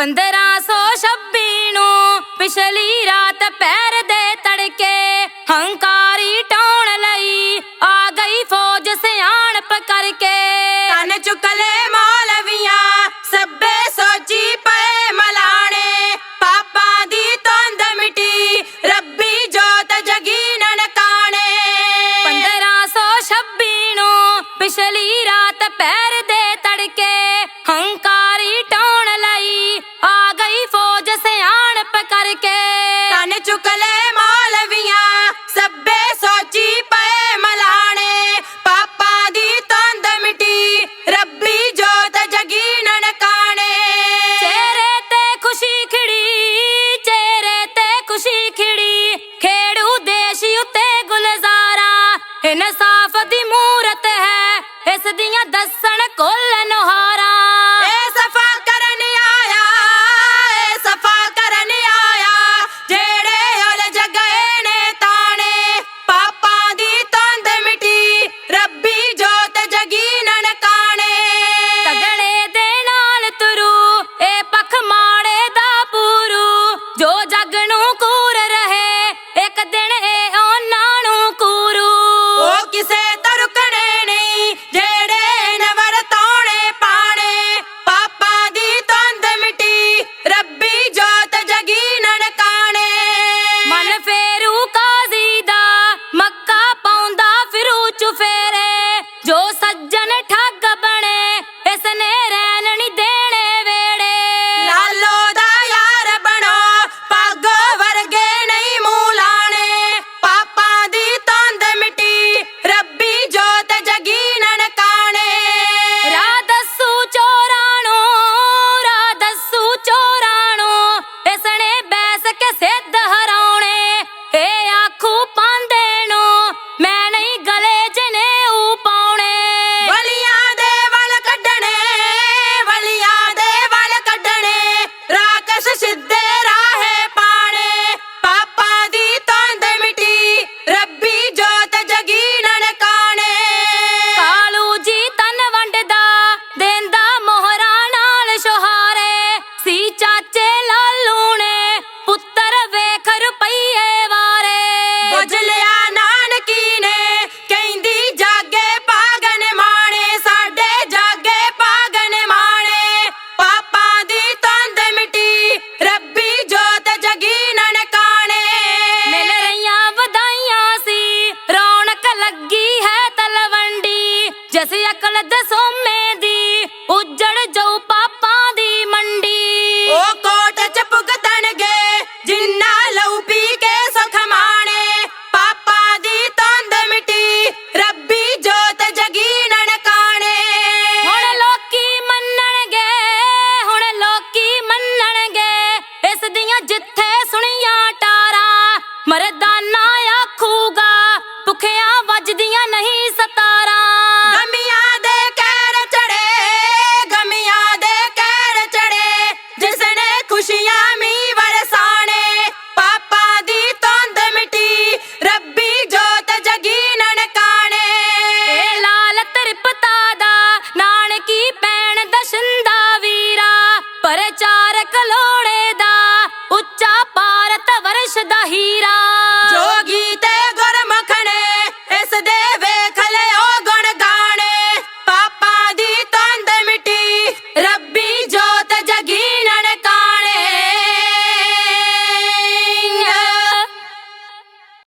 1526 ਨੂੰ ਪਿਛਲੀ ਰਾਤ ਪੈਰ ਦੇ ਤੜਕੇ ਹੰਕਾਰੀ ਟਾਉਣ ਲਈ ਆ ਗਈ ਫੌਜ ਸਿਆਣਪ ਕਰਕੇ। ਕੰਨ ਚੁਕਲੇ ਮੌਲਵੀਆਂ ਸੱਬੇ ਸੋਚੀ ਪਏ ਮਲਾਣੇ। ਪਾਪਾ ਦੀ ਤੰਦ ਮਿਟੀ ਰੱਬੀ ਜੋਤ ਜਗੀ ਨਨਕਾਣੇ। 1526 ਨੂੰ ਪਿਛਲੀ ਰਾਤ ਪੈਰ ਚਾਚੇ ਲਾਲੂ ਨੇ ਪੁੱਤਰ ਵੇਖ ਰੁਪਈਏ ਵਾਰੇ। ਬੁਝ ਲਿਆ ਨਾਨਕੀ ਨੇ ਕਹਿੰਦੀ ਜਾਗੇ ਪਾਗਨ ਮਾਣੇ ਸਾਡੇ ਜਾਗੇ ਪਾਗਨ ਮਾਣੇ। ਪਾਪਾਂ ਦੀ ਤੰਦ ਮਿਟੀ ਰੱਬੀ ਜੋਤ ਜਗੀ ਨਨਕਾਣੇ। ਮਿਲ ਰਹੀਆਂ ਵਧਾਈਆਂ ਸੀ ਰੌਣਕ ਲੱਗੀ ਹੈ ਤਲਵੰਡੀ। ਜਿਸ ਅਕਲ ਦਸੋਂ